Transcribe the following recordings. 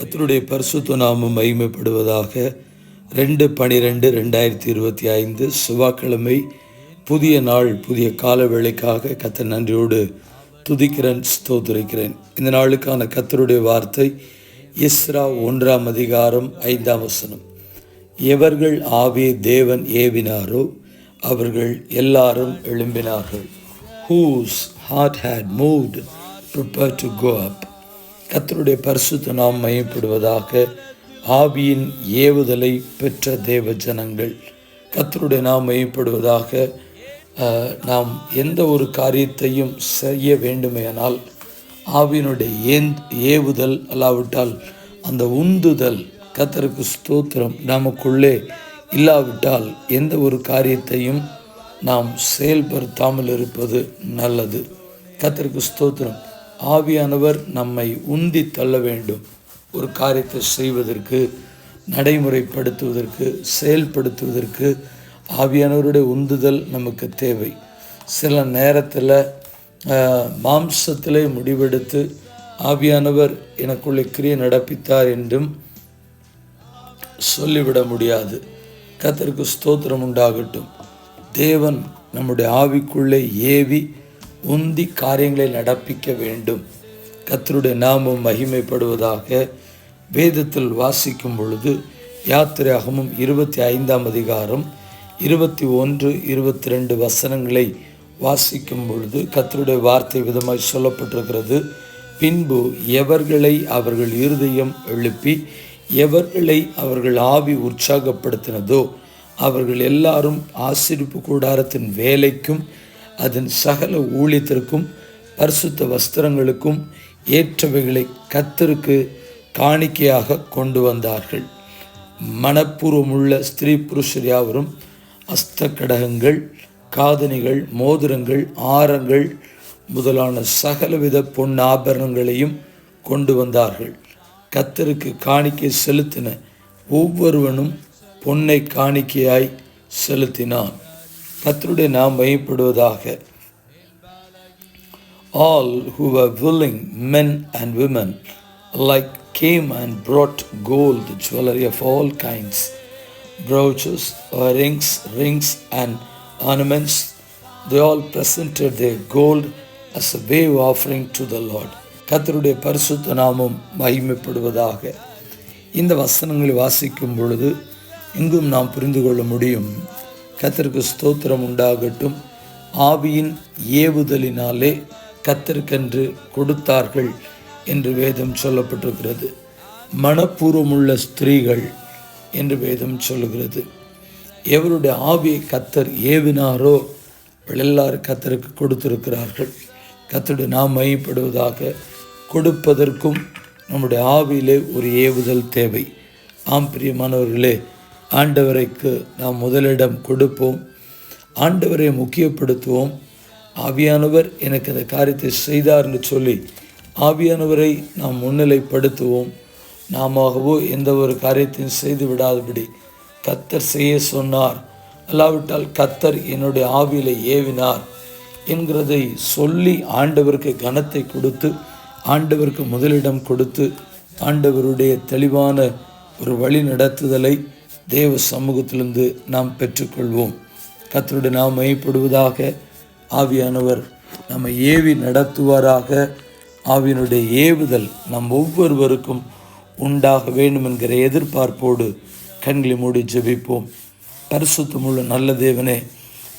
கத்தருடைய பரிசுத்த நாமம் மகிமைப்படுவதாக ரெண்டு பனிரெண்டு ரெண்டாயிரத்தி இருபத்தி ஐந்து செவ்வாய்க்கிழமை புதிய நாள் புதிய கால வேளைக்காக கத்த நன்றியோடு துதிக்கிறேன் ஸ்தோத்துரைக்கிறேன். இந்த நாளுக்கான கத்தருடைய வார்த்தை இஸ்ரா ஒன்றாம் அதிகாரம் ஐந்தாம் வசனம். எவர்கள் ஆவியை தேவன் ஏவினாரோ அவர்கள் எல்லாரும் எழும்பினார்கள். Whose heart had moved prepare to go up கத்தருடைய பரிசுத்த நாம் மையப்படுவதாக ஆவியின் ஏவுதலை பெற்ற தேவ ஜனங்கள். கத்தருடைய நாம் மையப்படுவதாக நாம் எந்த ஒரு காரியத்தையும் செய்ய வேண்டுமேனால் ஆவியினுடைய ஏந் ஏவுதல் அல்லாவிட்டால் அந்த உந்துதல் கத்தருக்கு ஸ்தோத்திரம். நமக்குள்ளே இல்லாவிட்டால் எந்த ஒரு காரியத்தையும் நாம் செயல்படுத்தாமல் இருப்பது நல்லது. கத்தருக்கு ஸ்தோத்திரம். ஆவியானவர் நம்மை உந்தி தள்ள வேண்டும். ஒரு காரியத்தை செய்வதற்கு நடைமுறைப்படுத்துவதற்கு செயல்படுத்துவதற்கு ஆவியானவருடைய உந்துதல் நமக்கு தேவை. சில நேரத்தில் மாம்சத்திலே முடிவெடுத்து ஆவியானவர் எனக்குள்ளே கிரியை நடப்பித்தார் என்றும் சொல்லிவிட முடியாது. கத்திற்கு ஸ்தோத்திரம் உண்டாகட்டும். தேவன் நம்முடைய ஆவிக்குள்ளே ஏவி உந்தி காரியங்களை நடப்பிக்க வேண்டும். கத்தருடைய நாமம் மகிமைப்படுவதாக வேதத்தில் வாசிக்கும் பொழுது யாத்திரையாகமும் இருபத்தி ஐந்தாம் அதிகாரம் இருபத்தி ஒன்று இருபத்தி ரெண்டு வசனங்களை வாசிக்கும் பொழுது கத்தருடைய வார்த்தை விதமாய் சொல்லப்பட்டிருக்கிறது. பின்பு எவர்களை அவர்கள் இருதயம் எழுப்பி எவர்களை அவர்கள் ஆவி உற்சாகப்படுத்தினதோ அவர்கள் எல்லாரும் ஆசிரிப்பு கூடாரத்தின் வேலைக்கும் அதன் சகல ஊழியத்திற்கும் பரிசுத்த வஸ்திரங்களுக்கும் ஏற்றவைகளை கத்தருக்கு காணிக்கையாக கொண்டு வந்தார்கள். மனப்பூர்வமுள்ள ஸ்திரீ புருஷர் யாவரும் அஸ்தக்கடகங்கள் காதணிகள் மோதிரங்கள் ஆரங்கள் முதலான சகலவித பொன் ஆபரணங்களையும் கொண்டு வந்தார்கள். கத்தருக்கு காணிக்கை செலுத்தின ஒவ்வொருவனும் பொன்னை காணிக்கையாய் செலுத்தினான். கத்தருடைய நாம் மையப்படுவதாக all who are willing men and women like came and brought gold jewellery of all kinds brooches, rings rings and ornaments. They all presented their gold as a wave offering to the Lord. கத்தருடைய பரிசுத்த நாமம் மகிமைப்படுவதாக இந்த வசனங்களை வாசிக்கும் பொழுது எங்கும் நாம் புரிந்து கொள்ள முடியும் கத்தருக்கு ஸ்தோத்திரம் உண்டாகட்டும். ஆவியின் ஏவுதலினாலே கத்தருக்கென்று கொடுத்தார்கள் என்று வேதம் சொல்லப்பட்டிருக்கிறது. மனப்பூர்வமுள்ள ஸ்திரீகள் என்று வேதம் சொல்லுகிறது. எவருடைய ஆவியை கத்தர் ஏவினாரோ எல்லார் எல்லாரும் கத்தருக்கு கொடுத்திருக்கிறார்கள். கத்தருடைய நாம் மையப்படுவதாக கொடுப்பதற்கும் நம்முடைய ஆவியிலே ஒரு ஏவுதல் தேவை. ஆம் பிரியமானவர்களே ஆண்டவரைக்கு நாம் முதலிடம் கொடுப்போம். ஆண்டவரை முக்கியப்படுத்துவோம். ஆவியானவர் எனக்கு இந்த காரியத்தை செய்தார்னு சொல்லி ஆவியானவரை நாம் முன்னிலைப்படுத்துவோம். நாமவோ எந்த ஒரு காரியத்தையும் செய்து விடாதபடி கத்தர் செய்ய சொன்னார். அல்லாவிட்டால் கத்தர் என்னுடைய ஆவியில் ஏவினார் என்கிறதை சொல்லி ஆண்டவருக்கு கனத்தை கொடுத்து ஆண்டவருக்கு முதலிடம் கொடுத்து ஆண்டவருடைய தெளிவான ஒரு வழி நடத்துதலை தேவ சமூகத்திலிருந்து நாம் பெற்றுக்கொள்வோம். கத்தருடைய நாம் மையப்படுவதாக ஆவியானவர் நம்மை ஏவி நடத்துவாராக. ஆவியனுடைய ஏவுதல் நம் ஒவ்வொருவருக்கும் உண்டாக வேண்டும் என்கிற எதிர்பார்ப்போடு கண்களை மூடி ஜெபிப்போம். பரிசுத்தமுள்ள நல்ல தேவனே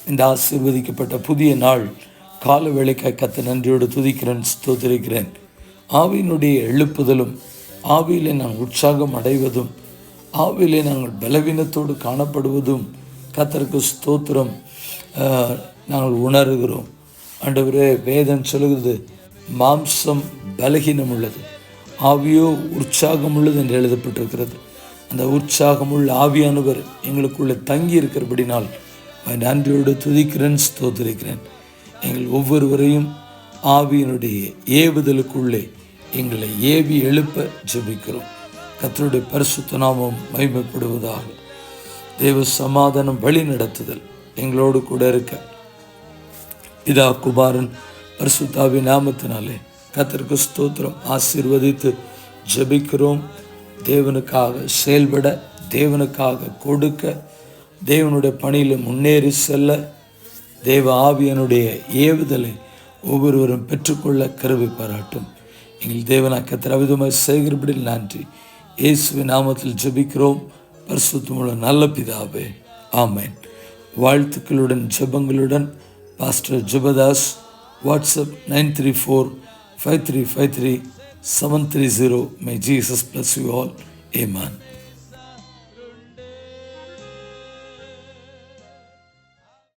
இந்த ஆசீர்வதிக்கப்பட்ட புதிய நாள் கால வேலைக்காய் கத்த நன்றியோடு துதிக்கிறேன் ஸ்தோத்திருக்கிறேன். ஆவியினுடைய எழுப்புதலும் ஆவியிலே நான் உற்சாகம் அடைவதும் ஆவியிலே நாங்கள் பலவீனத்தோடு காணப்படுவதும் கத்தருக்கு ஸ்தோத்திரம் நாங்கள் உணர்கிறோம். ஆண்டவரே வேதம் சொல்லுகிறது மாம்சம் பலகீனம் உள்ளது ஆவியோ உற்சாகம் உள்ளது என்று எழுதப்பட்டிருக்கிறது. அந்த உற்சாகமுள்ள ஆவியானவர் எங்களுக்குள்ளே தங்கி இருக்கிறபடினால் நன்றியோடு துதிக்கிறேன் ஸ்தோத்திரிக்கிறேன். எங்கள் ஒவ்வொருவரையும் ஆவியினுடைய ஏவுதலுக்குள்ளே எங்களை ஏவி எழுப்ப ஜெபிக்கிறோம். கத்தருடைய பரிசுத்த நாமம் மகிமைப்படுவதாக. தேவ சமாதானம் வழி நடத்துதல். எங்களோடு கூட இருக்க. இதா குமாரன் பரிசுத்தாவி நாமத்தினாலே கத்தருக்கு ஸ்தோத்திரம். ஆசீர்வதித்து ஜெபிக்கிறோம். தேவனுக்காக செயல்பட தேவனுக்காக கொடுக்க தேவனுடைய பணியில் முன்னேறி செல்ல தேவ ஆவியனுடைய ஏவுதலை ஒவ்வொருவரும் பெற்றுக்கொள்ள கருவி பாராட்டும். எங்கள் தேவனாக்கத்திர அவிதமாய் செய்கிறபடி நன்றி. இயேசுவின் நாமத்தில் ஜெபிக்கிறோம். பரிசுத்தமுள்ள நல்ல பிதாவே ஆமேன். வாழ்த்துக்களுடன் ஜெபங்களுடன் pastor Jebadas WhatsApp nine three four five three five three seven three zero. My Jesus bless you all Heman